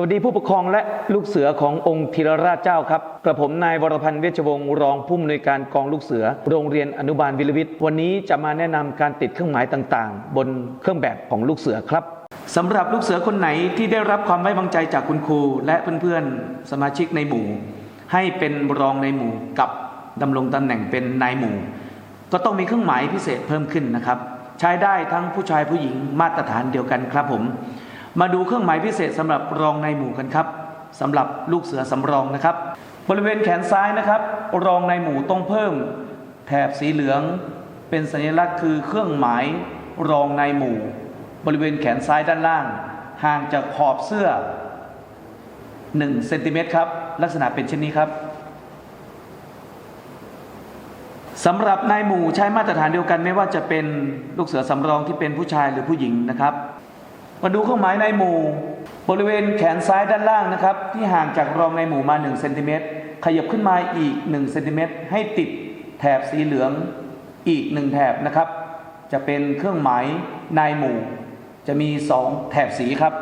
วัสดีผู้ปกครองและลูกเสือขององค์ธีรราชเจ้าครับ กระผมนายวรพันธ์เวชวงศ์รองผู้อำนวยการกองลูกเสือ โรงเรียนอนุบาลวิลวิทย์วันนี้จะมาแนะนำการติดเครื่องหมายต่างๆ บนเครื่องแบบของลูกเสือครับสำหรับลูกเสือคนไหนที่ได้รับความไว้วางใจจากคุณครู และเพื่อนๆสมาชิกในหมู่ ให้เป็นรองในหมู่กับดำรงตำแหน่งเป็นนายหมู่ ก็ต้องมีเครื่องหมายพิเศษเพิ่มขึ้นนะครับ ใช้ได้ทั้งผู้ชายผู้หญิงมาตรฐานเดียวกันครับผม มาดูเครื่องหมายพิเศษสำหรับรองในหมู่กันครับสำหรับลูกเสือสำรองนะครับ บริเวณแขนซ้ายนะครับ รองในหมู่ต้องเพิ่ม แถบสีเหลือง เป็นสัญลักษณ์คือเครื่องหมายรองในหมู่ บริเวณแขนซ้ายด้านล่าง ห่างจากขอบเสื้อ1เซนติเมตรครับลักษณะเป็นเช่นนี้ครับสำหรับนายหมู่ใช้มาตรฐานเดียวกันไม่ว่าจะเป็นลูกเสือสำรองที่เป็นผู้ชายหรือผู้หญิงนะครับ มาดูเครื่องหมายในหมู่ บริเวณแขนซ้ายด้านล่างนะครับ ที่ห่างจากรองในหมู่มา1เซนติเมตรขยับขึ้นมาอีก1เซนติเมตรให้ติดแถบสีเหลืองอีก1แถบนะครับ จะเป็นเครื่องหมายนายหมู่ จะมี 2 แถบสีครับ